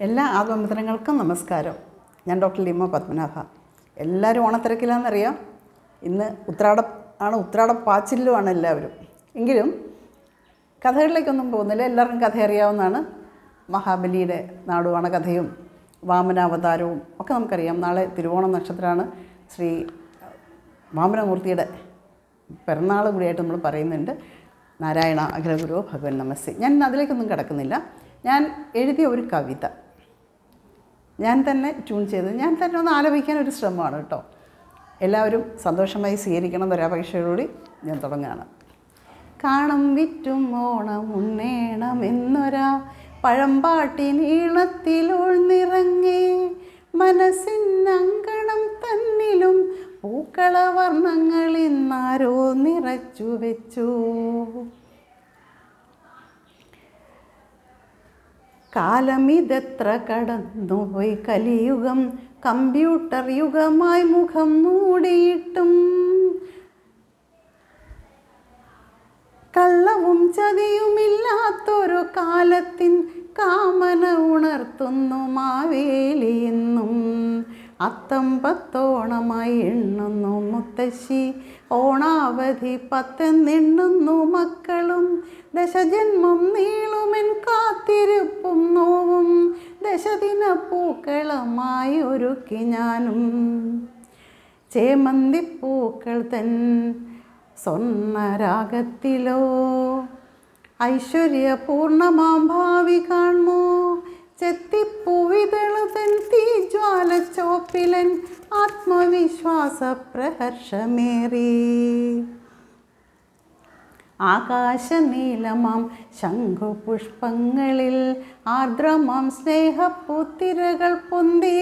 എല്ലാ ആത്മമിത്രങ്ങൾക്കും നമസ്കാരം. ഞാൻ ഡോക്ടർ ലിമ പത്മനാഭ. എല്ലാവരും ഓണത്തിരക്കിലാണെന്നറിയാം? ഇന്ന് ഉത്രാട ആണ് ഉത്രാട പാച്ചിലുമാണ് എല്ലാവരും. എങ്കിലും കഥകളിലേക്കൊന്നും പോകുന്നില്ല. എല്ലാവർക്കും കഥ അറിയാവുന്നതാണ്. മഹാബലിയുടെ നാടുവാണ കഥയും വാമനാവതാരവും ഒക്കെ നമുക്കറിയാം. നാളെ തിരുവോണം നക്ഷത്രമാണ്. ശ്രീ വാമനമൂർത്തിയുടെ പിറന്നാൾ കൂടിയായിട്ട് നമ്മൾ പറയുന്നുണ്ട്. നാരായണ അഖിലഗുരു ഭഗവൻ നമസ്തേ ഞാൻ അതിലേക്കൊന്നും കിടക്കുന്നില്ല. ഞാൻ എഴുതിയ ഒരു കവിത. ഞാൻ തന്നെ ട്യൂൺ ചെയ്ത് ഞാൻ തന്നെ ഒന്ന് ആലപിക്കാൻ ഒരു ശ്രമമാണ് കേട്ടോ. എല്ലാവരും സന്തോഷമായി സ്വീകരിക്കണം വരാപേക്ഷയോടുകൂടി ഞാൻ തുടങ്ങുകയാണ്. കാണം വിറ്റും ഓണം ഉണ്ണേണം എന്നൊരാ പഴമ്പാട്ടിനീളത്തിൽ ഉൾനിറങ്ങി മനസ്സിനങ്കണം തന്നിലും പൂക്കള വർണങ്ങൾ ഇന്നാരോ നിറച്ചു വെച്ചു. കാലമിതെത്ര കടന്നുപോയി കലിയുഗം. കമ്പ്യൂട്ടർ യുഗമായി മുഖം മൂടിയിട്ടും കള്ളവും ചതിയുമില്ലാത്തൊരു കാലത്തിൻ കാമന ഉണർത്തുന്നു മാവേലി എന്നും അത്തം പത്തോണമായി എണ്ണുന്നു മുത്തശ്ശി. ഓണാവധി പത്തെന്നെണ്ണുന്നു മക്കളും ദശജന്മം നീളുമെൻ കാത്തിരിപ്പും നോവും. ദശദിന പൂക്കളമായി ഒരുക്കി ഞാനും. ചേമന്തിപ്പൂക്കൾ തൻ സ്വർണരാഗത്തിലോ ഐശ്വര്യപൂർണമാം ഭാവി കാണുമോ? ചെത്തിപ്പൂവിതളു തൻ തീജ്വാല ചോപ്പിലൻ ആത്മവിശ്വാസ പ്രഹർഷമേറി. ആകാശനീലമാം ശംഖുപുഷ്പങ്ങളിൽ ആർദ്രമാം സ്നേഹപ്പൂത്തിരകൾ പൊന്തി.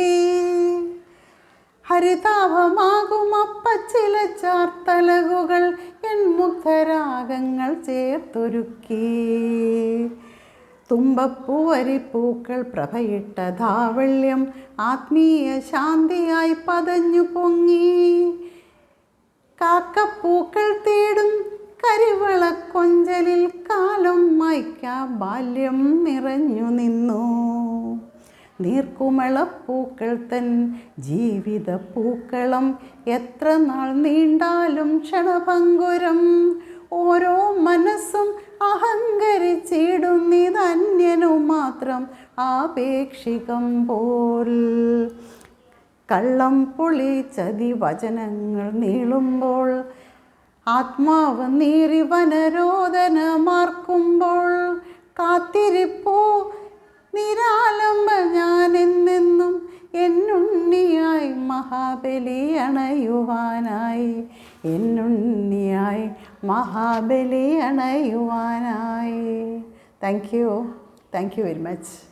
ഹരിതാഭമാകും അപ്പച്ചില ചാർത്തലകുകൾ എൻ മുഗ്ധരാഗങ്ങൾ ചേർത്തൊരുക്കി. തുമ്പപ്പൂവരിപ്പൂക്കൾ പ്രഭയിട്ട ധാവള്യം ആത്മീയ ശാന്തിയായി പതഞ്ഞു പൊങ്ങി. കാലം മായ്ക്കാ ബാല്യം നിറഞ്ഞു നിന്നു. നീർക്കുമളപ്പൂക്കൾ തൻ ജീവിത പൂക്കളം എത്ര നാൾ നീണ്ടാലും ക്ഷണഭങ്കുരം ഓരോ മനസ്സും അഹങ്കരിച്ചിടുന്നിതന്യനു മാത്രം ആപേക്ഷികം പോൽ. കള്ളം പുളി ചതി വചനങ്ങൾ നീളുമ്പോൾ ആത്മാവ് നേരി വനരോധനമാർക്കുമ്പോൾ കാത്തിരിപ്പോ. നിരാലംബ ഞാൻ എന്നെന്നും എന്നുണ്ണിയായി മഹാബലി അണയുവാനായി എന്നുണ്ണിയായി Mahabali അണയുവാനായി. Thank you thank you very much